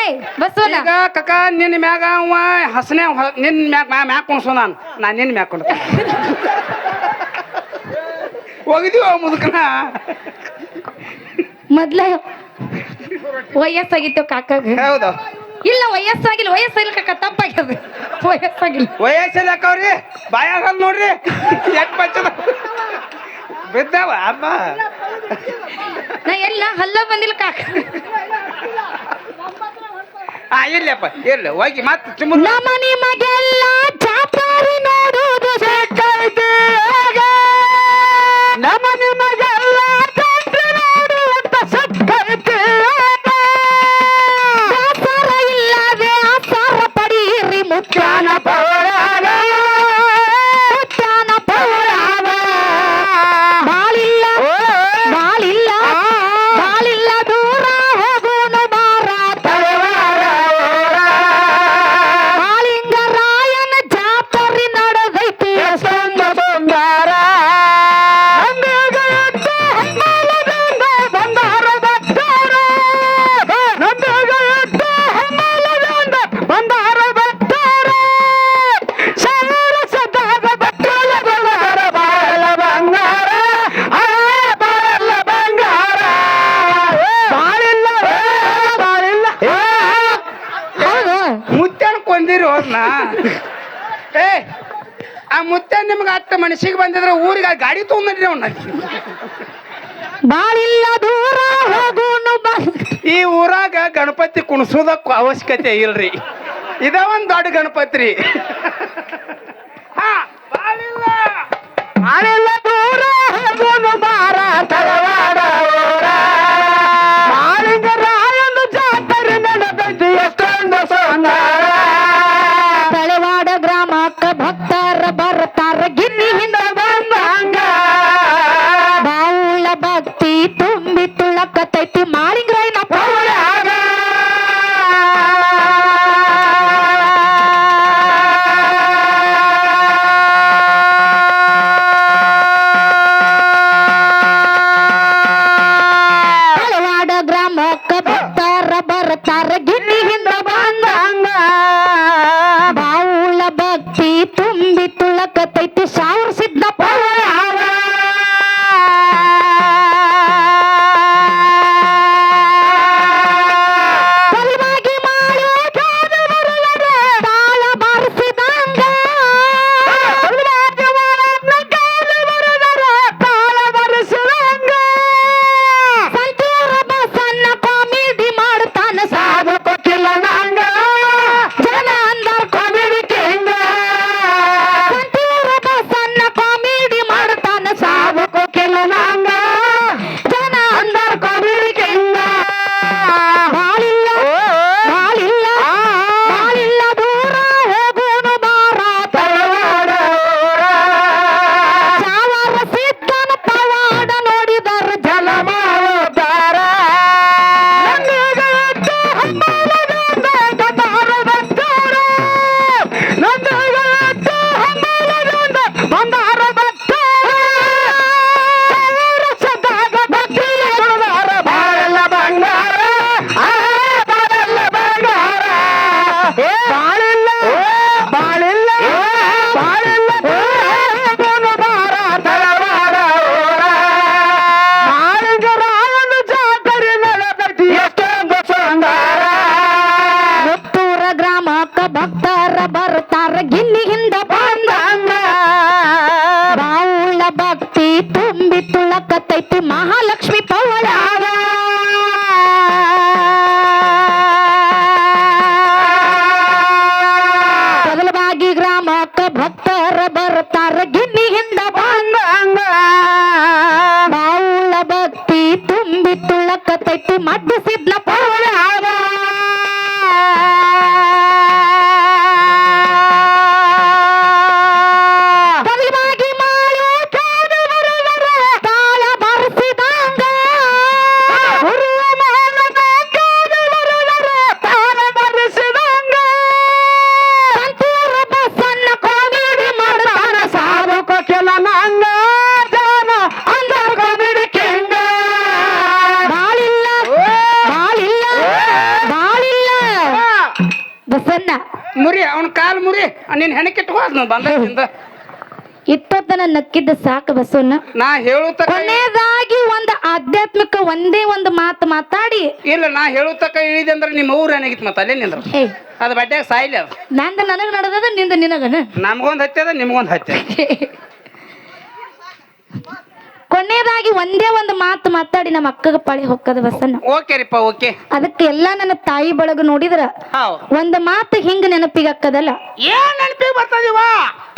ಏಯ್ ಬಸವನ ಈಗ ಕಕ್ಕ ನಿನ್ನ ಮ್ಯಾಗ ಅವ ಹಸನೆ ನಿನ್ನ ಮ್ಯಾಗ ಮ್ಯಾಕ್ ಮ್ಯಾಗ ಕುಣಸು ನಾನು. ನಾನು ನಿನ್ನ ಮ್ಯಾಕ್ ಕುಣ ಒಗದೀವ ಮುದುಕನ? ಮೊದ್ಲ ವಯಸ್ಸಾಗಿತ್ತು ಕಾಕಾಗ. ಹೌದು. ಇಲ್ಲ ವಯಸ್ಸಾಗಿಲ್ಲ ವಯಸ್ಸಾಗಿಲ್ಲ ಕಾಕ ತಪ್ಪಾಗ್ಯದ. ವಯಸ್ಸಾಗಿಲ್ಲ. ವಯಸ್ಸಲ್ಲಿ ಹಾಕವ್ರಿ ಬಾಯಾಗಲ್ ನೋಡ್ರಿ. ಎಟ್ ಬಚ್ಚದ? ಬಿದ್ದಾವ ಅಮ್ಮ. ನಾ ಎಲ್ಲ ಹಲ್ಲ ಬಂದಿಲ್ಲ ಕಾಕ. ಆ ಇಲ್ಲಪ್ಪ ಇಲ್ಲ ಹೋಗಿ ಮತ್ತೆ ಸುಮ್ಮನೆ ನಮ್ಮ ನಿಮಗೆಲ್ಲ ಚಾಪಾರಿ ನೋಡುವುದು ಸಾಕಾಯ್ತು ಗಾಡಿ ತೊಗೊಂಡ್ರಿ ಅವ್ನ ಬಾಳಿಲ್ಲ ದೂರ ಹೋಗೋನು ಈ ಊರಾಗ ಗಣಪತಿ ಕುಣಿಸೋದಕ್ಕ ಅವಶ್ಯಕತೆ ಇಲ್ರಿ. ಇದ ಒಂದ್ ದೊಡ್ಡ ಗಣಪತಿ ರೀ ಬಾಳಿಲ್ಲ. ಬಾಳಿಲ್ಲ ಸಾಕಾಕತ್ತೈತಿ ಸಾವಿರ சிப்ல சிப்ல போல ஆவா ಬಂದ ನಿನ್ ಹೆಣಕ್ಕಿಟ್ಕೋ ಅದ್ನ ಬಂದಿಂದ ಇಟ್ಟೊತ್ತನ ನಕ್ಕಿದ್ದ ಸಾಕು ಬಸವನ್ನ ನಾ ಹೇಳುತ್ತ ಕೊನೆಯದಾಗಿ ಒಂದು ಆಧ್ಯಾತ್ಮಿಕ ಒಂದೇ ಒಂದು ಮಾತು ಮಾತಾಡಿ. ಇಲ್ಲ ನಾ ಹೇಳುತ್ತಕ ಇಳಿದೆ ಅಂದ್ರೆ ನಿಮ್ಮ ಊರ ಏನಾಗಿತ್ತು ಮತ್ತೆ? ಅಲ್ಲೇ ನಿಂದ್ರ? ಅದು ಬಡ್ಡ್ಯಾಗ ಸಾಯ್ಲಿ ಅದು. ನಂದ ನನಗ್ ನಡೆದದ ನಿಂದ ನಿನಗನ? ನಮ್ಗೊಂದು ಹತ್ಯದ ನಿಮ್ಗೊಂದು ಹತ್ಯದ. ಕೊನೆಯದಾಗಿ ಒಂದೇ ಒಂದು ಮಾತು ಮಾತಾಡಿ ನಮ್ಮ ಅಕ್ಕಗ ಪಾಳಿ ಹೊಕ್ಕದ ವಸನ ಓಕೆ ಓಕೆ. ಅದಕ್ಕೆ ಎಲ್ಲ ನನ್ನ ತಾಯಿ ಬಳಗ ನೋಡಿದ್ರ? ಹೌದು. ಒಂದು ಮಾತು ಹಿಂಗ ನೆನಪಿಗಕ್ಕದಲ್ಲ ಏನ್ ನೆನಪಿಗೆ ಬರ್ತದಿವ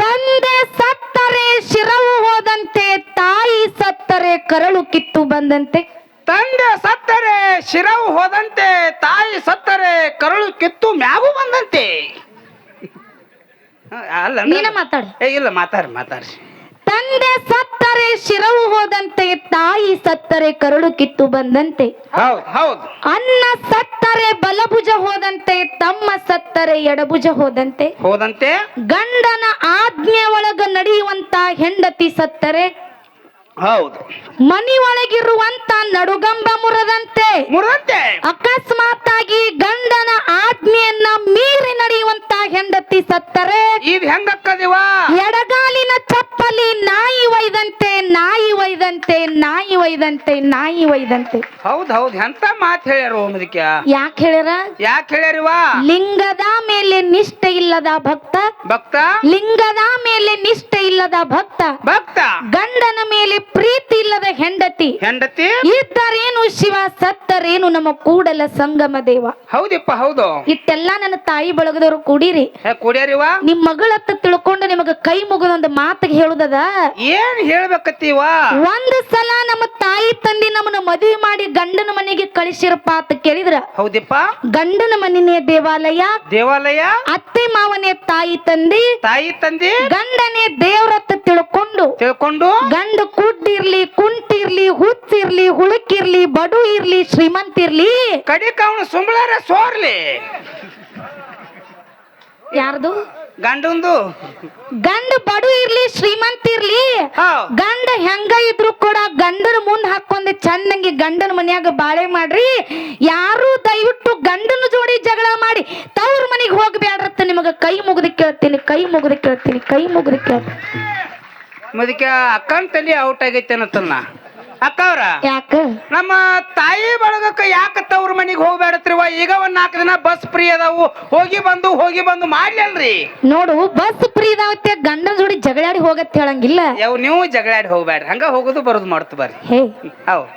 ತಂದೆ ಸತ್ತರೆ ಶಿರವು ಹೋದಂತೆ ತಾಯಿ ಸತ್ತರೆ ಕರಳು ಕಿತ್ತು ಬಂದಂತೆ. ತಂದೆ ಸತ್ತರೆ ಶಿರವು ಹೋದಂತೆ ತಾಯಿ ಸತ್ತರೆ ಕರುಳು ಕಿತ್ತು ಮ್ಯಾಗು ಬಂದಂತೆ. ಹ, ಅಲ್ಲ ನೀನ ಮಾತಾಡು. ಏ ಇಲ್ಲ ಮಾತಾಡ್ರಿ ಮಾತಾಡ್ರಿ. ತಂದೆ ಸತ್ತರೆ ಶಿರವು ಹೋದಂತೆ ತಾಯಿ ಸತ್ತರೆ ಕರುಳು ಕಿತ್ತು ಬಂದಂತೆ. ಅನ್ನ ಸತ್ತರೆ ಬಲಭುಜ ಹೋದಂತೆ ತಮ್ಮ ಸತ್ತರೆ ಎಡಭುಜ ಹೋದಂತೆ. ಹೋದಂತೆ. ಗಂಡನ ಆಜ್ಞೆ ಒಳಗ ನಡೆಯುವಂತ ಹೆಂಡತಿ ಸತ್ತರೆ ಹೌದು. ಮನಿ ಒಳಗಿರುವಂತ ನಡುಗಂಬ ಮುರದಂತೆ ಮುರದಂತೆ ಅಕಸ್ಮಾತ್ ಆಗಿ ಗಂಡನ ಆಜ್ಞೆಯನ್ನ ಮೀರಿ ನಡೆಯುವಂತ ಹೆಂಡತಿ ಸತ್ತರೆ. ಇದು ಹೆಂಗಕ್ಕದಿವ? ಎಡಗಾಲಿನ ಚಪ್ಪಲಿ ನಾಯಿ ಒಯ್ದಂತೆ ನಾಯಿ ಒಯ್ದಂತೆ ನಾಯಿ ಒಯ್ದಂತೆ ನಾಯಿ ಒಯ್ದಂತೆ. ಹೌದ್ ಹೌದ್ ಎಂತ ಮಾತ್ ಹೇಳ್ಯಾರ ಯಾಕೆ ಹೇಳ್ಯಾರ? ಯಾಕೆ ಹೇಳ್ಯಾರಿವ? ಲಿಂಗದ ಮೇಲೆ ನಿಷ್ಠೆ ಇಲ್ಲದ ಭಕ್ತ. ಭಕ್ತ? ಲಿಂಗದ ಮೇಲೆ ನಿಷ್ಠೆ ಇಲ್ಲದ ಭಕ್ತ. ಭಕ್ತ? ಗಂಡನ ಮೇಲೆ ಪ್ರೀತಿ ಇಲ್ಲದ ಹೆಂಡತಿ. ಹೆಂಡತಿ? ಇದ್ದರೇನು ಶಿವ ಸತ್ತರೇನು ನಮ್ಮ ಕೂಡಲ ಸಂಗಮ ದೇವ. ಹೌದಿಪ್ಪ ಹೌದು. ಇಟ್ಟೆಲ್ಲ ನನ್ನ ತಾಯಿ ಬಳಗದವರು ಕೂಡಿರಿ. ಹೇ ಕುಡಿಯರಿವ? ನಿಮ್ ಮಗಳತ್ತ ತಿಳ್ಕೊಂಡು ನಿಮಗ ಕೈ ಮುಗಿದೊಂದು ಮಾತಿಗೆ ಹೇಳುದದ? ಏನ್ ಹೇಳ್ಬೇಕತ್ತೀವ? ಒಂದ್ ಸಲ ನಮ್ಮ ತಾಯಿ ತಂದೆ ನಮ್ಮನ್ನ ಮದುವೆ ಮಾಡಿ ಗಂಡನ ಮನೆಗೆ ಕಳಿಸಿರಪ್ಪ ಅಂತ ಕೇಳಿದ್ರ? ಹೌದಿಪ್ಪ. ಗಂಡನ ಮನೆನೇ ದೇವಾಲಯ ದೇವಾಲಯ? ಅತ್ತೆ ಮಾವನೇ ತಾಯಿ ತಂದೆ ತಾಯಿ ತಂದೆ? ಗಂಡನೇ ದೇವ್ರತ್ತ ತಿಳ್ಕೊಂಡು ತಿಳ್ಕೊಂಡು? ಗಂಡ ಕುಡ್ಡಿರ್ಲಿ ಕುಂಟಿರ್ಲಿ ಹುಚ್ಚಿರ್ಲಿ ಹುಳುಕಿರ್ಲಿ ಬಡು ಇರ್ಲಿ ಶ್ರೀಮಂತ ಇರ್ಲಿ ಕಡಿಕ ಅವನು ಸುಂಬಳಾರ ಸೋರ್ಲಿ. ಯಾರ್ದು? ಗಂಡಂದು. ಗಂಡ ಬಡು ಇರ್ಲಿ ಶ್ರೀಮಂತ ಇರ್ಲಿ. ಗಂಡ ಹೆಂಗ ಇದ್ರು ಕೂಡ ಗಂಡನ ಮುಂದ್ ಹಾಕೊಂಡ್ ಚಂದಂಗಿ ಗಂಡನ ಮನ್ಯಾಗ ಬಾಳೆ ಮಾಡ್ರಿ. ಯಾರು ದಯವಿಟ್ಟು ಗಂಡನ ಜೋಡಿ ಜಗಳ ಮಾಡಿ. ತವ್ರ ಮನೆಗೆ ಹೋಗ್ಬೇಡ್ರತ್ತ ನಿಮಗ. ಕೈ ಮುಗಿದು ಕೇಳ್ತೀನಿ ಕೈ ಮುಗಿದು ಕೇಳ್ತೀನಿ ಕೈ ಮುಗಿದು ಕೇಳ್ತೀನಿ. ಮುದಕ್ಕೆ ಅಕ್ಕನ ತಲೆ ಔಟ್ ಆಗೈತೆ ಅನ್ನತ್ತನ್ನ. ಅಕ್ಕ ಅವ್ರ ಯಾಕ? ನಮ್ಮ ತಾಯಿ ಬಳಗಕ್ಕ ಯಾಕ ತವ್ರ ಮನಿಗೆ ಹೋಗ್ಬೇಡತ್ರಿವ? ಈಗ ಒಂದ್ ನಾಕ್ ದಿನ ಬಸ್ ಫ್ರೀ ಅದಾವು. ಹೋಗಿ ಬಂದು ಹೋಗಿ ಬಂದು ಮಾಡ್ಲಲ್ರಿ ನೋಡು ಬಸ್ ಫ್ರೀ ಇದಾವತ್ತೆ ಗಂಡನ ಜೋಡಿ ಜಗಳಾಡಿ ಹೋಗತ್ ಹೇಳಂಗಿಲ್ಲ. ಯಾವ ನೀವು ಜಗಳಾಡಿ ಹೋಗ್ಬೇಡ್ರಿ ಹಂಗ ಹೋಗೋದು ಬರೋದು ಮಾಡ್ತು ಬರ್ರಿ. ಹೇ. ಹೌದ್.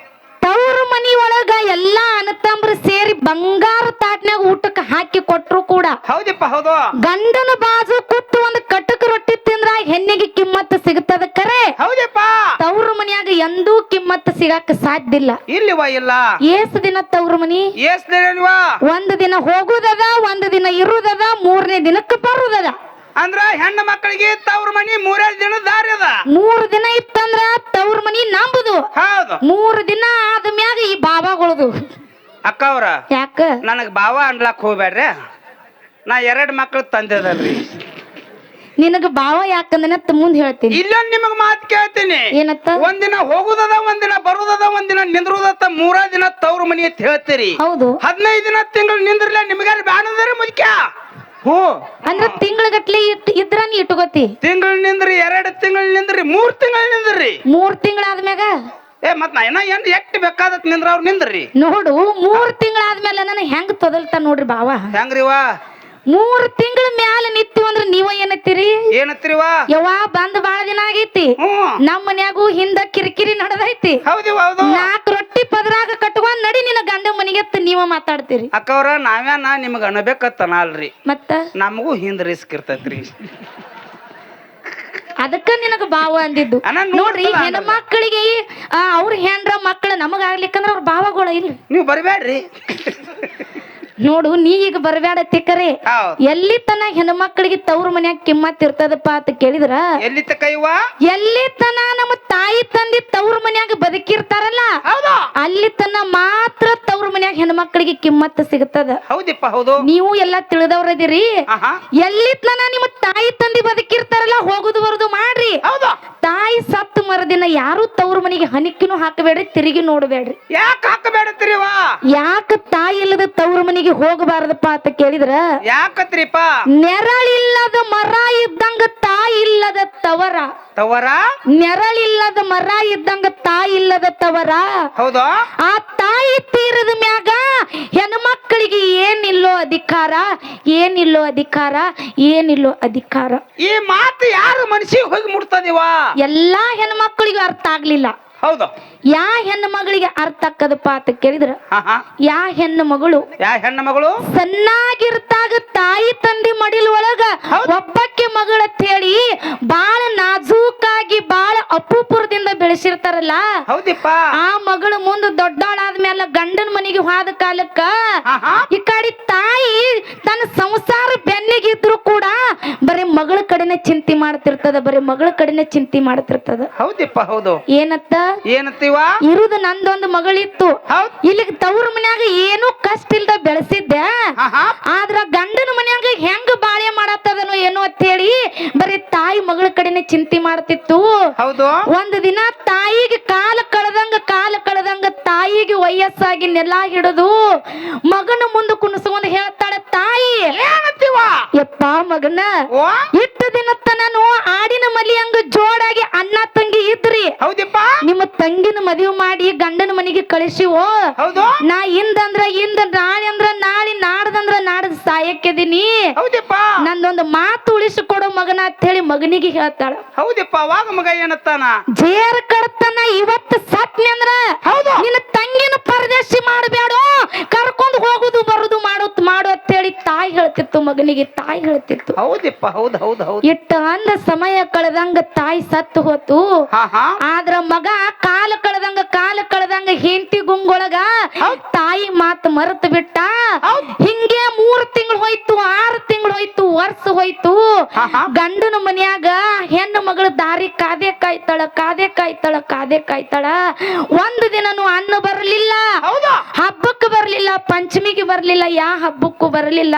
ಮನಿ ಒಳಗ ಎಲ್ಲಾ ಅನತಂಬ್ರ ಸೇರಿ ಬಂಗಾರ ತಾಟ್ನಾಗ ಊಟಕ್ಕೆ ಹಾಕಿ ಕೊಟ್ರು ಕೂಡ. ಹೌದಪ್ಪ ಹೌದು. ಗಂಡನ ಬಾಜು ಕುತ್ತು ಒಂದು ಕಟಕ್ ರೊಟ್ಟಿ ತಿಂದ್ರ ಹೆಣ್ಣಿಗೆ ಕಿಮ್ಮತ್ ಸಿಗುತ್ತದ ಕರೆ? ಹೌದಪ್ಪ. ತವ್ರ ಮನ್ಯಾಗ ಎಂದೂ ಕಿಮ್ಮತ್ ಸಿಗಾಕ ಸಾಧ್ಯ ಇಲ್ಲ. ಇಲ್ಲಿವ ಇಲ್ಲ. ಏಸ್ ದಿನ ತವ್ರ ಮನಿ? ಏಸ್ ದಿನ ಒಂದ್ ದಿನ ಹೋಗುದದ ಒಂದ್ ದಿನ ಇರುದದ ಮೂರನೇ ದಿನಕ್ಕೆ ಬರುದದ. ಅಂದ್ರ ಹೆಣ್ಣು ಮಕ್ಕಳಿಗೆ ತವ್ರ ಮನಿ ಮೂರೇ ದಿನ ದಾರಿ ಅದ. ಮೂರ್ ದಿನ ಇತ್ತಂದ್ರ ತವ್ರ ಮನಿ ನಂಬುದು. ಹೌದು. ಮೂರು ದಿನ ಆದ ಮ್ಯಾಗ ಈ ಬಾಬಾಗಳದು ಅಕ್ಕ ಅವ್ರ ಯಾಕ? ನನಗೆ ಬಾವ ಅನ್ಲಾಕ್ ಹೋಗ್ಬೇಡ್ರಿ. ನಾ ಎರಡ್ ಮಕ್ಳು ತಂದೆದಲ್ರಿ. ನಿನಗ ಬಾವ ಯಾಕಂದ್ರೆ ಮುಂದ್ ಹೇಳ್ತೀನಿ. ಇಲ್ಲೊಂದ್ ನಿಮಗ್ ಮಾತು ಕೇಳ್ತೀನಿ. ಏನತ್ತ? ಒಂದಿನ ಹೋಗುದದ ಒಂದಿನ ಬರುದದ ಒಂದಿನ ನಿಂದ್ರುದತ್ತ ಮೂರ ದಿನ ತವ್ರ ಮನಿ ಅಂತ ಹೇಳ್ತೀರಿ. ಹೌದು. ಹದಿನೈದು ದಿನ ತಿಂಗಳು ನಿಂದ್ರಲ್ಲ ನಿಮ್ಗಾರ ಬ್ಯಾನದರಿ ಮುದ್ಕ್ಯ? ಹ್ಞೂ ಅಂದ್ರ ತಿಂಗಳಗಟ್ಲೆ ಇದ್ರ ನೀ ಇಟ್ಕೋತಿ. ತಿಂಗಳು ನಿಂದ್ರಿ ಎರಡು ತಿಂಗಳ ನಿಂದ್ರಿ ಮೂರ್ ತಿಂಗಳ ನಿಂದ್ರಿ ಮೂರ್ ತಿಂಗಳಾದ್ಮ್ಯಾಗ? ಏ ಮತ್ ನಾ ಏನ ಏನ್ ಎಷ್ಟ್ ಬೇಕಾದತ್ ನಿಂದ್ರ ಅವ್ರ ನಿಂದ್ರಿ. ನೋಡು ಮೂರ್ ತಿಂಗಳಾದ್ಮೇಲೆ ನನಗೆ ಹೆಂಗ್ ತೊದಲ್ತ ನೋಡ್ರಿ ಬಾವ. ಹೆಂಗ್ರಿವಾ ಮೂರ್ ತಿಂಗಳ ಮ್ಯಾಲ ನಿತ್ತು ಅಂದ್ರ ನೀವ ಏನತ್ತೀರಿ? ಏನತ್ರಿವಾ ಯವ್ವ ಬಂದ್ ಬಾಳ ದಿನ ಆಗೈತಿ. ನಮ್ಮ ಮನ್ಯಾಗು ಹಿಂದ ಕಿರಿಕಿರಿ ನಡೆದೈತಿ. ನಾಕ್ ರೊಟ್ಟಿ ಪದರಾಗ ಕಟ್ಟುವ ನಡಿ ನಿನ್ನ ಗಂಡ ಮನಿಗೆತ್ತ ನೀವ ಮಾತಾಡ್ತೀರಿ. ಅಕ್ಕವ್ರ ನಾವ್ಯಾನ ನಿಮ್ಗ ಅನ್ಬೇಕತ್ತನ ಅಲ್ರಿ ಮತ್ತ? ನಮಗೂ ಹಿಂದ್ ರಿಸ್ಕ್ ಇರ್ತೈತ್ರಿ. ಅದಕ್ಕ ನಿನಗ ಭಾವ ಅಂದಿದ್ದು. ನೋಡ್ರಿ ಹೆಣ್ಣು ಆ, ಅವ್ರ ಹೆಣ್ರ ಮಕ್ಕಳ ನಮಗ ಆಗ್ಲಿಕ್ಕಂದ್ರ ಅವ್ರ ಭಾವಗಳ ಇಲ್ಲ ನೀವು ಬರಬೇಡ್ರಿ ನೋಡು ನೀ ಈಗ ಬರಬೇಡ ತಿಕ್ಕರೆ. ಎಲ್ಲಿ ತನ ಹೆಣ್ಮಕ್ಳಿಗೆ ತವ್ರ ಮನ್ಯಾಗ ಕಿಮ್ಮತ್ ಇರ್ತದಪ್ಪ ಅಂತ ಕೇಳಿದ್ರ? ಎಲ್ಲಿ ತಕೈವ ಎಲ್ಲಿ ತನ ನಮ್ಮ ತಾಯಿ ತಂದಿ ತವ್ರ ಮನ್ಯಾಗ ಬದುಕಿರ್ತಾರಲ್ಲ? ಅಲ್ಲಿ ತನ ಮಾತ್ರ ತವ್ರ ಮನ್ಯಾಗ ಹೆಣ್ಮಕ್ಳಿಗೆ ಕಿಮ್ಮತ್ ಸಿಗ್ತದ. ಹೌದಿಪ್ಪ ಹೌದು. ನೀವು ಎಲ್ಲಾ ತಿಳಿದವ್ರದಿರಿ ಎಲ್ಲಿ ತನ ನಿಮ್ಮ ತಾಯಿ ತಂದಿ ಬದುಕಿರ್ತಾರಲ್ಲ ಹೋಗುದು ಬರುದು ಮಾಡ್ರಿ. ತಾಯಿ ಸತ್ತು ಮರದಿನ ಯಾರು ತವ್ರ ಮನೆಗೆ ಹನಿಕಿನೂ ಹಾಕಬೇಡ್ರಿ ತಿರುಗಿ ನೋಡಬೇಡ್ರಿ. ಯಾಕೆ ಹಾಕಬೇಡ ಯಾಕ ತಾಯಿ ಇಲ್ಲದ ತವ್ರ ಮನೆಗೆ ಮನೆಗೆ ಹೋಗಬಾರದಪ್ಪ ಅಂತ ಕೇಳಿದ್ರ? ಯಾಕತ್ರಿಪ್ಪ? ನೆರಳಿಲ್ಲದ ಮರ ಇದ್ದಂಗ ತಾಯಿ ಇಲ್ಲದ ತವರ. ತವರ? ನೆರಳಿಲ್ಲದ ಮರ ಇದ್ದಂಗ ತಾಯಿ ಇಲ್ಲದ ತವರ. ಹೌದಾ? ಆ ತಾಯಿ ತೀರದ ಮ್ಯಾಗ ಹೆಣ್ಮಕ್ಕಳಿಗೆ ಏನಿಲ್ಲೋ ಅಧಿಕಾರ ಏನಿಲ್ಲೋ ಅಧಿಕಾರ ಏನಿಲ್ಲೋ ಅಧಿಕಾರ. ಈ ಮಾತು ಯಾರು ಮನಸ್ಸಿಗೆ ಹೋಗಿ ಮುಟ್ತದಿವ? ಎಲ್ಲಾ ಹೆಣ್ಮಕ್ಕಳಿಗೂ ಅರ್ಥ ಆಗ್ಲಿಲ್ಲ. ಹೌದು. ಯಾ ಹೆಣ್ಣು ಮಗಳಿಗೆ ಅರ್ಥ ಆಕ್ಕದಪ್ಪ ಅಂತ ಕೇಳಿದ್ರ? ಹಾ ಹಾ. ಯಾ ಹೆಣ್ಣು ಮಗಳು? ಯಾ ಹೆಣ್ಣ ಮಗಳು? ಸಣ್ಣಾಗಿರ್ತಾಗ ತಾಯಿ ತಂದೆ ಮಡಿಲ್ ಒಳಗ ಹೌದು. ಒಬ್ಬಕ್ಕೆ ಮಗಳ ಹೇಳಿ ಬಾಳ ನಾಜೂಕಾಗಿ ಬಾಳ ಅಪೂಪುರದಿಂದ ಬೆಳೆಸಿರ್ತಾರಲ್ಲ? ಹೌದಿಪ್ಪ. ಆ ಮಗಳ ಮುಂದೆ ದೊಡ್ಡವಳಾದ್ಮೇಲೆ ಗಂಡನ ಮನೆಗೆ ಹೋದ ಕಾಲಕ್ಕ ಈ ಕಡೆ ತಾಯಿ ತನ್ನ ಸಂಸಾರ ಬೆನ್ನಿಗಿದ್ರು ಕೂಡ ಬರೀ ಮಗಳ ಕಡೆನೆ ಚಿಂತೆ ಮಾಡ್ತಿರ್ತದ ಬರೀ ಮಗಳ ಕಡೆನೆ ಚಿಂತೆ ಮಾಡ್ತಿರ್ತದ. ಹೌದಿಪ್ಪ ಹೌದು. ಏನತ್ತ? ಏನತ್ತೀವ ಇರುದು ನಂದೊಂದು ಮಗಳಿತ್ತು. ಇಲ್ಲಿ ಇಲ್ಲಿಗೆ ತವ್ರ ಮನ್ಯಾಗ ಏನು ಕಷ್ಟ ಇಲ್ದ ಬೆಳೆಸಿದ್ದೆ. ಆದ್ರ ಗಂಡನ ಮನ್ಯಾಗ ಹೆಂಗ ಬಾಳೆ ಮಾಡತ್ತದನು ಏನು ಅಂತ ಹೇಳಿ ಬರೀ ತಾಯಿ ಮಗಳ ಕಡೆನೆ ಚಿಂತೆ ಮಾಡ್ತಿತ್ತು. ಹೌದು. ಒಂದ್ ದಿನ ತಾಯಿಗೆ ಕಾಲ ಕಳೆದಂಗ ಕಾಲ ಕಳೆದಂಗ ತಾಯಿಗೆ ವಯಸ್ಸಾಗಿ ನೆಲ ಹಿಡಿದು ಮಗನ ಮುಂದೆ ಕುಣಿಸ್ಕೊಂಡು ಹೇಳ್ತಾಳೆ ತಾಯಿ! ಯಪ್ಪ ಮಗನ ಇಟ್ಟು ದಿನ ನಾನು ಆಡಿನ ಮಲಿಯಂಗ ಜೋಡಾಗಿ ಅಣ್ಣ ತಂಗಿ ಇದ್ರಿ. ಹೌದಿಪ್ಪ? ನಿಮ್ಮ ತಂಗಿನ ಮದುವೆ ಮಾಡಿ ಗಂಡನ ಮನೆಗೆ ಕಳಿಸಿವೋ? ಹೌದು. ನಾ ಇಂದಂದ್ರ ಇಂದ ನಾಳೆ ಅಂದ್ರ ನಾಳೆ ನಾಡ್ದಂದ್ರ ನಾಡ್ದ ಸಾಯಕ್ಕೆದೀನಿ. ನಂದೊಂದು ಮಾತು ಉಳಿಸಿಕೊಡೋ ಮಗನ ಅಂತ ಹೇಳಿ ಮಗನಿಗೆ ಹೇಳ್ತಾಳ. ಹೌದಪ್ಪ ಅವಾಗ ಮಗ ಏನತ್ತಾನ ಜೇರ್ ಕಡತನ ಇವತ್ತು ಸತ್ನಿ ಅಂದ್ರ ಹೌದು. ನಿನ್ನ ತಂಗಿನ ಪರದೇಶಿ ಮಾಡಬೇಡ. ಕರ್ಕೊಂಡು ಹೋಗುದು ಬರುದು ತಾಯಿ ಹೇಳ್ತಿತ್ತು ಮಗನಿಗೆ ತಾಯಿ ಹೇಳ್ತಿತ್ತು. ಹೌದಪ್ಪ ಹೌದು ಹೌದು ಹೌದು. ಇಟ್ಟ ಅಂದ ಸಮಯ ಕಳೆದಂಗ ತಾಯಿ ಸತ್ತು ಹೋತು. ಹಾ ಹಾ. ಆದ್ರ ಮಗ ಕಾಲ ಕಳೆದಂಗ ಕಾಲ ಕಳೆದಂಗ ಹೆಂಡತಿ ಗುಂಗೊಳಗ ತಾಯಿ ಮಾತು ಮರೆತು ಬಿಟ್ಟ. ಹಿಂಗೆ ಮೂರ್ ತಿಂಗಳು ಹೋಯ್ತು ಆರು ತಿಂಗಳು ಹೋಯ್ತು ವರ್ಷ ಹೋಯ್ತು. ಗಂಡನ ಮನ್ಯಾಗ ಹೆಣ್ಣು ಮಗಳು ದಾರಿ ಕಾದೆ ಕಾಯ್ತಾಳ ಕಾದೆ ಕಾಯ್ತಾಳ ಕಾದೆ ಕಾಯ್ತಾಳ. ಒಂದು ದಿನನು ಅನ್ನ ಬರಲಿಲ್ಲ. ಹೌದು? ಹಬ್ಬಕ್ಕೆ ಬರಲಿಲ್ಲ ಪಂಚಮಿಗೆ ಬರಲಿಲ್ಲ ಯಾ ಹಬ್ಬಕ್ಕೂ ಬರಲಿಲ್ಲ.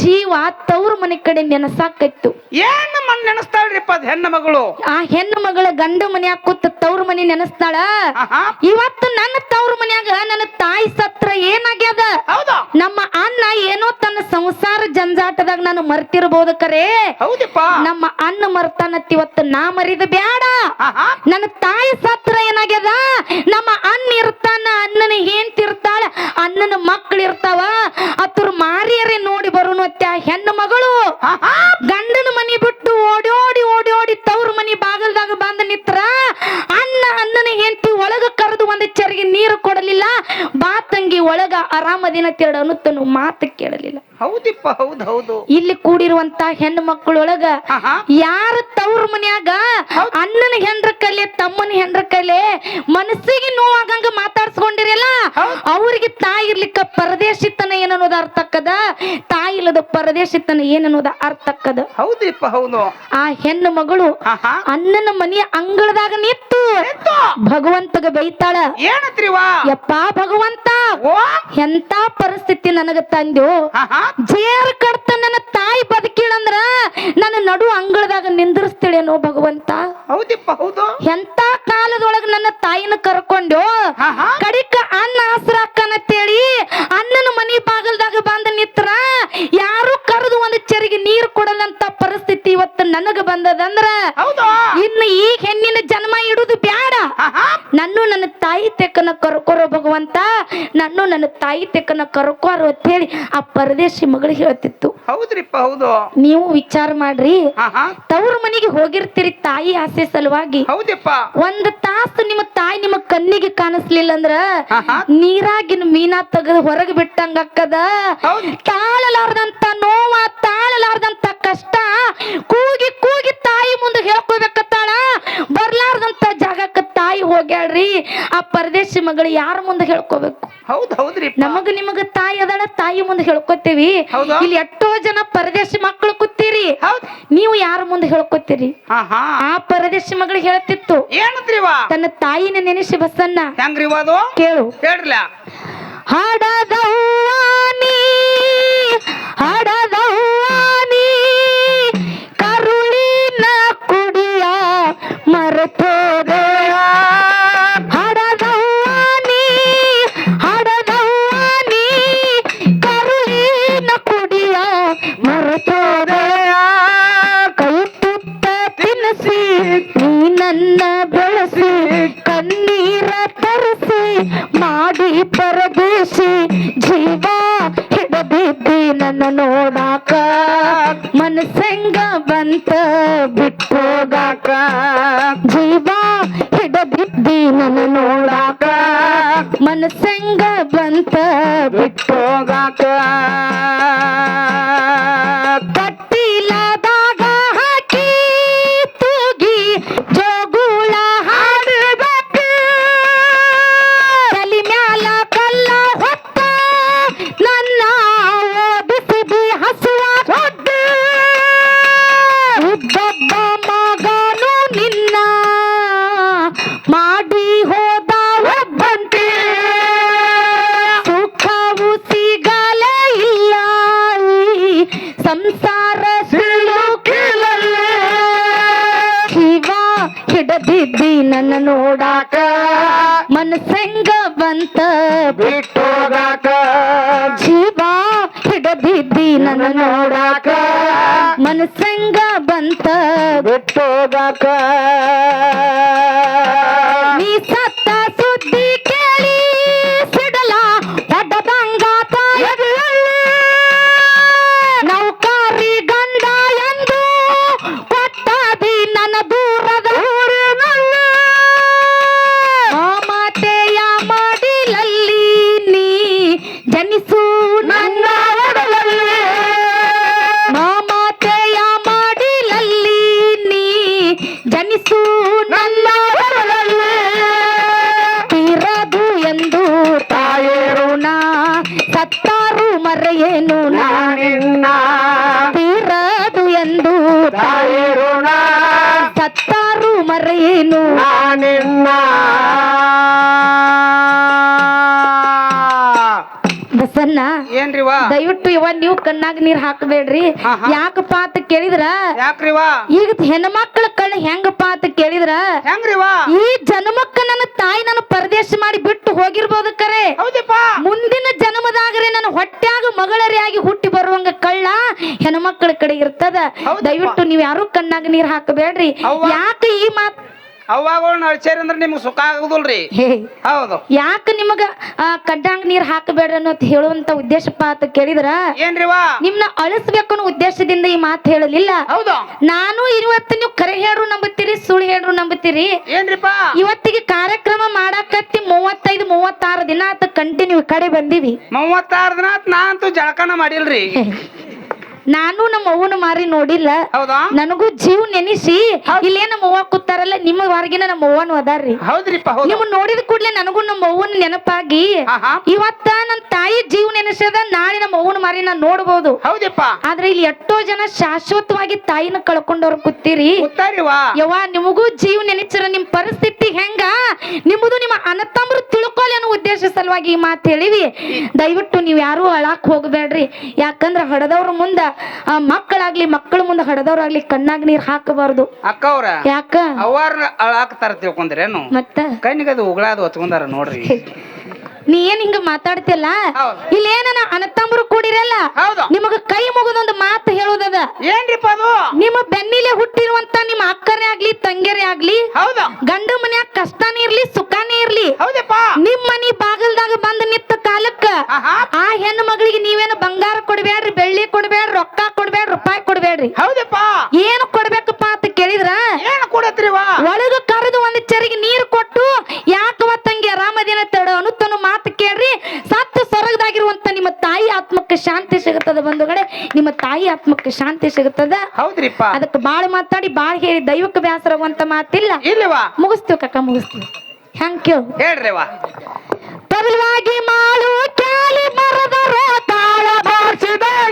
ಜೀವ ತವ್ರ ಮನೆ ಕಡೆ ನೆನಸಾಕತ್ತು ಏನ್ ಮನ್ ನೆನಸ್ತಾಳ್ರಿಪ್ಪ ಅದ್ ಹೆಣ್ಣ ಮಗಳು? ಆ ಹೆಣ್ಣು ಮಗಳ ಗಂಡ ಮನ್ಯಾಗ ಕೂತ ತವ್ರ ಮನೆ ನೆನಸ್ತಾಳ? ಇವತ್ತು ನನ್ನ ತವ್ರ ಮನ್ಯಾಗ ನನ್ನ ತಾಯಿ ಸತ್ರ ಏನಾಗ್ಯದ? ನಮ್ಮ ಅಣ್ಣ ಏನೋ ತನ್ನ ಸಂಸಾರ ಜಂಜಾಟದಾಗ ನಾನು ಮರ್ತಿರ್ಬೋದು ಕರೆ. ನಮ್ಮ ಅಣ್ಣ ಮರ್ತಾನತ್ ಇವತ್ತು ನಾ ಮರಿದ ಬ್ಯಾಡ. ನನ್ನ ತಾಯಿ ಸತ್ರ ಏನಾಗ್ಯದ? ನಮ್ಮ ಅಣ್ಣ ಇರ್ತಾನ ಅಣ್ಣನ ಹೆಂಡ್ತಿರ್ತಾಳ ಅಣ್ಣನ ಮಕ್ಳು ಇರ್ತಾವ ಅತ್ರ ಮಾರಿಯರೇ ನೋಡಿ ಬರೋನು ಅತ್ಯ ಹೆಣ್ಣು ಮಗಳು. ಗಂಡನ ಮನಿ ಬಿಟ್ಟು ಓಡೋಡಿ ಓಡಿ ತವ್ರ ಮನಿ ಬಾಗಲ್ದಾಗ ಬಂದ ನಿತ್ರ ಅಣ್ಣ ಅಣ್ಣನ ಹೆಂಡತಿ ಒಳಗ ಕರೆದು ಒಂದು ಚರಿಗೆ ನೀರು ಕೊಡಲಿಲ್ಲ ಬಾ ತಂಗಿ ಒಳಗ ಆರಾಮದಿನ ತಿರಡ ಅನ್ನುತ್ತನು ಮಾತು ಕೇಳಲಿಲ್ಲ. ಹೌದಿಪ್ಪ ಹೌದು ಹೌದು. ಇಲ್ಲಿ ಕೂಡಿರುವಂತ ಹೆಣ್ಣು ಮಕ್ಕಳೊಳಗ ಯಾರ ತವ್ರ ಮನ್ಯಾಗ ಅಣ್ಣನ ಹೆಂಡ್ರ ಕಲೆ ತಮ್ಮನ ಹೆಂಡ್ರ ಕಲೆ ಮನಸ್ಸಿಗೆ ನೋವಾಗಂಗ ಮಾತಾಡ್ಸ್ಕೊಂಡಿರಲ್ಲ ಹೌದ್. ಅವ್ರಿಗೆ ತಾಯಿ ಇರ್ಲಿಕ್ಕ ಪರದೇಶಿತನ ಏನನ್ನೋದ ಅರ್ಥಕ್ಕದ ತಾಯಿ ಇಲ್ಲದ ಪರದೇಶಿತನ ಏನನ್ನೋದ ಅರ್ಥಕ್ಕದ ಹೌದಿಪ್ಪ ಹೌದು. ಆ ಹೆಣ್ಣು ಮಗಳು ಅಣ್ಣನ ಮನೆಯ ಅಂಗಳದಾಗ ನಿಂತು. ಭಗವಂತಗ ಬೈತಾಳ. ಏನತ್ರಿವಾ ಯಪ್ಪ ಭಗವಂತ ಎಂತ ಪರಿಸ್ಥಿತಿ ನನಗ ತಂದು ಜೇರ್ ಕಡ್ತ ನನ್ನ ತಾಯಿ ಬದುಕಿಳಂದ್ರ ನನ್ನ ನಡು ಅಂಗಳದಾಗ ನಿಂದಿರಿಸ್ತೇಳೇನೋ ಭಗವಂತ? ಹೌದಿಪ್ಪ ಹೌದು. ಎಂತ ಕಾಲದೊಳಗ ನನ್ನ ತಾಯಿನ ಕರ್ಕೊಂಡು ಕಡಿಕ ಅನ್ನ ಹಸ್ರಾಕನತ್ತೇಳಿ ಅಣ್ಣನ ಮನಿ ಬಾಗಲ್ದಾಗ ಬಂದ ನಿತ್ರ ಯಾರು ಕರೆದು ಒಂದು ಚರಿಗೆ ನೀರು ಕೊಡಲಂತ ಪರಿಸ್ಥಿತಿ ಇವತ್ತು ನನಗ ಬಂದದಂದ್ರ ಇನ್ನು ಈ ಹೆಣ್ಣಿನ ಜನ್ಮ ಇಡುದು ಬ್ಯಾಡ. ಹಾ ನನ್ನ ತಾಯಿ ತೆಕ್ಕನ ಕರ್ಕೋರೋ ಭಗವಂತ ನನ್ನು ನನ್ನ ತಾಯಿ ತೆಕ್ಕನ ಕರ್ಕೋರು ಅಂತ ಹೇಳಿ ಆ ಪರದೇಶಿ ಮಗಳು ಹೇಳ್ತಿತ್ತು. ಹೌದ್ರಿಪ್ಪ ಹೌದು. ನೀವು ವಿಚಾರ ಮಾಡ್ರಿ. ತವ್ರ ಮನೆಗೆ ಹೋಗಿರ್ತೀರಿ ತಾಯಿ ಆಸೆ ಸಲುವಾಗಿ. ಹೌದಪ್ಪ ಒಂದ್ ತಾಸು ನಿಮ್ಮ ತಾಯಿ ನಿಮ್ಮ ಕಣ್ಣಿಗೆ ಕಾಣಿಸ್ಲಿಲ್ಲ ಅಂದ್ರ ನೀರಾಗಿನ ಮೀನಾ ತೆಗೆದು ಹೊರಗೆ ಬಿಟ್ಟಂಗ ಅಕ್ಕದ. ತಾಳಲಾರ್ದಂತ ನೋವ ತಾಳಲಾರ್ದಂತ ಕಷ್ಟ ಕೂಗಿ ಕೂಗಿ ತಾಯಿ ಮುಂದೆ ಹೇಳ್ಕೋಬೇಕತ್ತಾಳ ಬರ್ಲಾರ್ದಂತ ಜಾಗಕ್ಕ ತಾಯಿ ಹೋಗ್ಯಾಳ್ರಿ. ಆ ಪರದೇಶಿ ಮಗಳು ಯಾರ ಮುಂದೆ ಹೇಳ್ಕೋಬೇಕು? ಹೌದ್ ನಮಗ ನಿಮಗ ತಾಯಿ ಅದಳ ತಾಯಿ ಮುಂದೆ ಹೇಳ್ಕೊತೀವಿ. ಇಲ್ಲಿ ಎಷ್ಟೋ ಜನ ಪರದೇಶಿ ಮಕ್ಕಳು ಕೂತೀರಿ. ನೀವು ಯಾರ ಮುಂದೆ ಹೇಳ್ಕೊತೀರಿ? ಆ ಪರದೇಶಿ ಮಗಳು ಹೇಳ್ತಿತ್ತು. ತನ್ನ ತಾಯಿನ ನೆನೆಸಿ ಬಸ್ಸನ್ನ ಕೇಳು. ಹಡದವ್ವಾನಿ ಹಡದವ್ವಾನಿ. ನೋಡಾಕ ಮನಸಂಗ ಬಂತ ಬಿಟ್ಟೋಗಾಕ. ಜೀವ ಹಿಡದಿದ್ದಿ ನನ್ನ ನೋಡಾಕ ಮನಸಂಗ ಬಂತ ಬಿಟ್ಟೋಗಾಕ. ಸಂಸಾರ ಸಿಲುಕಿಲಲ್ಲ ಶಿವ ಹಿಡದಿದ್ದಿ ನನ್ನ ನೋಡಾಕ. ಮನಸ್ಸಂಗ ಬಂತ. ಬಿಟ್ಟೋಗಾಕ. ಜೀವ ಹಿಡದಿದ್ದಿ ನನ್ನ ನೋಡಾಕ. ಮನಸ್ಸಂಗ ಬಂತ. ಬಿಟ್ಟೋಗಾಕ. ನೀ ಬಸನ್ನ ಏನ್ರಿವಾ ದಯವಿಟ್ಟು ಇವ ನೀವು ಕಣ್ಣಾಗ ನೀರ್ ಹಾಕಬೇಡ್ರಿ. ಯಾಕಪ್ಪ ಅಂತ ಕೇಳಿದ್ರ? ಯಾಕ್ರಿವಾ ಈಗ ಹೆಣ್ಮಕ್ಳ ಕಣ್ ಹೆಂಗಪ್ಪ ಅಂತ ಕೇಳಿದ್ರ? ಹೆಂಗ್ರಿವಾ ಈ ಜನ್ಮಕ್ಕ ನನ್ನ ತಾಯಿ ನನ್ನ ಪರದೇಶ ಮಾಡಿ ಬಿಟ್ಟು ಹೋಗಿರ್ಬೋದು ಕರೆ. ಹೌದಪ್ಪ ಮುಂದಿನ ಜನ್ಮದಾಗರೆ ನನ್ನ ಹೊಟ್ಯಾಗ ಮಗಳರಿಯಾಗಿ ಹುಟ್ಟಿ ಬರುವಂಗ ಕಳ್ಳ ಹೆಣ್ಮಕ್ಳ ಕಡೆ ಇರ್ತದ. ದಯವಿಟ್ಟು ನೀವ್ ಯಾರು ಕಣ್ಣಾಗ ನೀರ್ ಹಾಕಬೇಡ್ರಿ. ಯಾಕೆ ಈ ಮಾತ್ ಅವಾಗಳು ನಡ್ಸೇರಿ ಅಂದ್ರೆ ನಿಮ್ಗೆ ಸುಖ ಆಗುದಿಲ್ರಿ. ಹೌದು. ಯಾಕೆ ನಿಮಗ ಕಡ್ಡಾಂಗ್ ನೀರ್ ಹಾಕಬೇಡ ಅನ್ನೋದು ಹೇಳುವಂತ ಉದ್ದೇಶಪ್ಪ ಅಂತ ಕೇಳಿದ್ರ? ಏನ್ರಿವಾ ನಿಮ್ನ ಅಳಿಸ್ಬೇಕು ಅನ್ನೋ ಉದ್ದೇಶದಿಂದ ಈ ಮಾತು ಹೇಳಲಿಲ್ಲ. ಹೌದು. ನಾನು ಇವತ್ತು ನೀವು ಕರೆ ಹೇಳ್ರು ನಂಬುತ್ತೀರಿ ಸುಳ್ಳು ಹೇಳ್ರು ನಂಬುತ್ತೀರಿ. ಏನ್ರಿಪ್ಪ? ಇವತ್ತಿಗೆ ಕಾರ್ಯಕ್ರಮ ಮಾಡಾಕತ್ತಿ ಮೂವತ್ತೈದು ಮೂವತ್ತಾರು ದಿನ ಆತ ಕಂಟಿನ್ಯೂ ಕಡೆ ಬಂದೀವಿ. ಮೂವತ್ತಾರು ದಿನ ಆತ್ ನಾ ಅಂತೂ ಜಳಕನ ಮಾಡಿಲ್ರಿ. ನಾನು ನಮ್ಮ ಅವ್ವನ ಮಾರಿ ನೋಡಿಲ್ಲ. ಹೌದಾ? ನನಗೂ ಜೀವ ನೆನೆಸಿ ಇಲ್ಲೇ ನಮ್ಮ ಅವ್ವ ಕೂತಾರಲ್ಲ ನಿಮ್ಮ ವಾರ್ಗಿನ ನಮ್ಮ ಅವ್ವನು ಅದಾರ್ರಿ. ಹೌದ್ರಿಪ್ಪ ಹೌದು. ನೀವು ನೋಡಿದ ಕೂಡ್ಲೆ ನನಗೂ ನಮ್ಮ ಅವ್ವನ ನೆನಪಾಗಿ ಆಹಾ. ಇವತ್ತ ನನ್ನ ತಾಯಿ ಜೀವ ನೆನೆಸದ ನಾಳೆ ನಮ್ಮ ಅವ್ವನ ಮಾರಿ ನಾನು ನೋಡಬಹುದು ಹೌದಪ್ಪ ಆದ್ರೆ ಇಲ್ಲಿ ಎಷ್ಟೋ ಜನ ಶಾಶ್ವತವಾಗಿ ತಾಯಿನ ಕಳ್ಕೊಂಡವ್ರು ಕೂತೀರಿ. ಗೊತ್ತಾರಿವಾ ಯವ್ವ ನಿಮಗೂ ಜೀವ ನೆನೆಸಿರ ನಿಮ್ ಪರಿಸ್ಥಿತಿ ಹೆಂಗ? ನಿಮ್ಮದು ನಿಮ್ಮ ಅನತಮ್ರು ತಿಳ್ಕೊಳ್ಳಿ ಅನ್ನೋ ಉದ್ದೇಶ ಸಲುವಾಗಿ ಈ ಮಾತು ಹೇಳಿವಿ. ದಯವಿಟ್ಟು ನೀವು ಯಾರು ಅಳಾಕ್ ಹೋಗ್ಬೇಡ್ರಿ. ಯಾಕಂದ್ರ ಹಡದವ್ರ ಮುಂದ ಆ ಮಕ್ಕಳಾಗ್ಲಿ ಮಕ್ಕಳ ಮುಂದೆ ಹಡದವ್ರಾಗ್ಲಿ ಕಣ್ಣಾಗ ನೀರ್ ಹಾಕಬಾರ್ದು. ಅಕ್ಕ ಅವ್ರ ಯಾಕ ಅವ್ರ ಅಳಾಕ್ತಾರ ತಿಳ್ಕೊಂಡ್ರೇನು? ಮತ್ತ? ಕಣ್ಣಿಗೆ ಅದು ಉಗಳಾದು ಹೊಚ್ಕೊಂಡಾರ ನೋಡ್ರಿ. ನೀ ಏನ್ ಹಿಂಗ ಮಾತಾಡ್ತಿಲ್ಲ. ಇಲ್ಲಿ ಏನ ಅನತಂಬ್ರು ಕೂಡಿರಲ್ಲ? ಹೌದು. ನಿಮಗ ಕೈ ಮುಗಿದೊಂದು ಮಾತು ಹೇಳುದದ? ಏನ್ರಿಪ್ಪ ಅದು? ನಿಮ್ಮ ಬೆನ್ನಿಲೆ ಹುಟ್ಟಿರುವಂತ ನಿಮ್ಮ ಅಕ್ಕರೇ ಆಗ್ಲಿ ತಂಗಿಯರೇ ಆಗ್ಲಿ ಹೌದು. ಗಂಡ ಮನ್ಯಾಗ ಕಷ್ಟನೇ ಇರ್ಲಿ ಸುಖನೇ ಇರ್ಲಿ ಹೌದಪ್ಪ. ನಿಮ್ ಮನಿ ಬಾಗಲ್ದಾಗ ಬಂದ ನಿತ್ತ ಕಾಲಕ್ಕ ಆ ಹೆಣ್ಣು ಮಗಳಿಗೆ ನೀವೇನು ಬಂಗಾರ ಕೊಡ್ಬೇಡ್ರಿ ಬೆಳ್ಳಿ ಕೊಡ್ಬೇಡ್ರಿ ರೊಕ್ಕ ಕೊಡ್ಬೇಡ್ರಿ ರೂಪಾಯಿ ಕೊಡ್ಬೇಡ್ರಿ. ಹೌದಪ್ಪ. ಏನು ಕೊಡ್ಬೇಕಪ್ಪ ಅಂತ ಕೇಳಿದ್ರ? ಏನು ಕೊಡತ್ರಿವಾ? ಒಳಗ ಕರೆದು ಒಂದ್ ಚರಿಗೆ ನೀರು ಕೊಟ್ಟು ಯಾಕವ ತಂಗಿ ಆರಾಮದಿನ ತಡ ಅನ್ನುತ್ತನು ಮಾತು ಕೇಳ್ರಿ ಸತ್ತು ಸೊರಗದಾಗಿರುವಂತ ನಿಮ್ಮ ತಾಯಿ ಆತ್ಮಕ್ಕೆ ಶಾಂತಿ ಸಿಗುತ್ತದೆ ಬಂಧುಗಳೇ. ನಿಮ್ಮ ತಾಯಿ ಆತ್ಮಕ್ಕೆ ಶಾಂತಿ ಸಿಗುತ್ತದ? ಹೌದ್ರಿಪ್ಪ. ಅದಕ್ಕೆ ಬಾಳ ಮಾತಾಡಿ ಬಾಳ ಹೇಳಿ. ದೈವಕ್ಕೆ ಬೇಸರವಂತ ಮಾತಿಲ್ಲ. ಇಲ್ಲವಾ ಮುಗಿಸ್ತೀವಿ ಕಕ್ಕ ಮುಗಿಸ್ತೀವಿ. ಥ್ಯಾಂಕ್ ಯು ಹೇಳ್ರಿವಾ ತರವಾಗಿ ಮಾಡು ಕ್ಯಾಲಿ ಮರದ ತಾಳ ಬಾರಿಸಿದಂಗೆ